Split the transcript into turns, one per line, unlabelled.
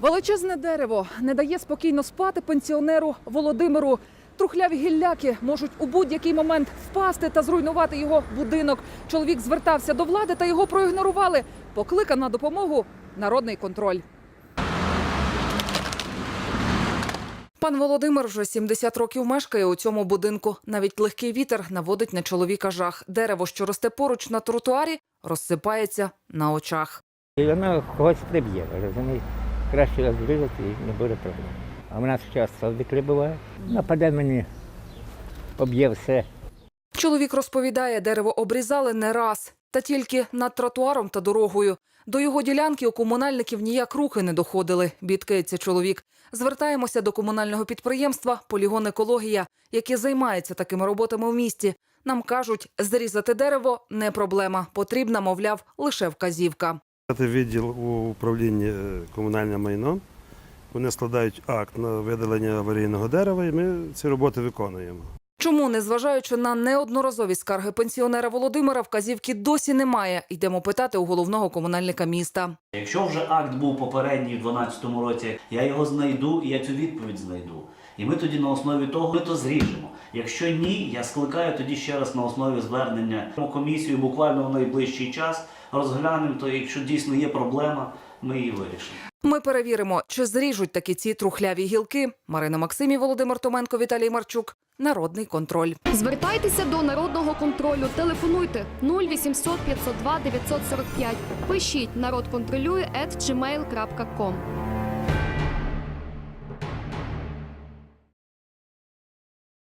Величезне дерево не дає спокійно спати пенсіонеру Володимиру. Трухляві гілляки можуть у будь-який момент впасти та зруйнувати його будинок. Чоловік звертався до влади та його проігнорували. Покликав на допомогу народний контроль. Пан Володимир вже 70 років мешкає у цьому будинку. Навіть легкий вітер наводить на чоловіка жах. Дерево, що росте поруч на тротуарі, розсипається на очах.
І воно когось приб'є, розумієте? Краще його зрізати і не буде проблем. А в нас часто таке буває. Нападе мені, поб'є все.
Чоловік розповідає, дерево обрізали не раз, та тільки над тротуаром та дорогою. До його ділянки у комунальників ніяк руки не доходили, бідкається чоловік. Звертаємося до комунального підприємства Полігон екологія, яке займається такими роботами в місті. Нам кажуть, зрізати дерево не проблема. Потрібна, мовляв, лише вказівка.
Це відділ у управлінні е, комунальним майном. Вони складають акт на видалення аварійного дерева, і ми ці роботи виконуємо.
Чому, незважаючи на неодноразові скарги пенсіонера Володимира, вказівки досі немає. Йдемо питати у головного комунальника міста.
Якщо вже акт був попередній в 2012 році, я його знайду і я цю відповідь знайду. І ми тоді на основі того ми то зріжемо. Якщо ні, я скликаю тоді ще раз на основі звернення комісію буквально в найближчий час розглянемо, то якщо дійсно є проблема, ми її вирішимо.
Ми перевіримо, чи зріжуть такі ці трухляві гілки. Марина Максимів, Володимир Томенко, Віталій Марчук. Народний контроль.
Звертайтеся до народного контролю. Телефонуйте 0800 502 945. Пишіть народ контролює gmail.com.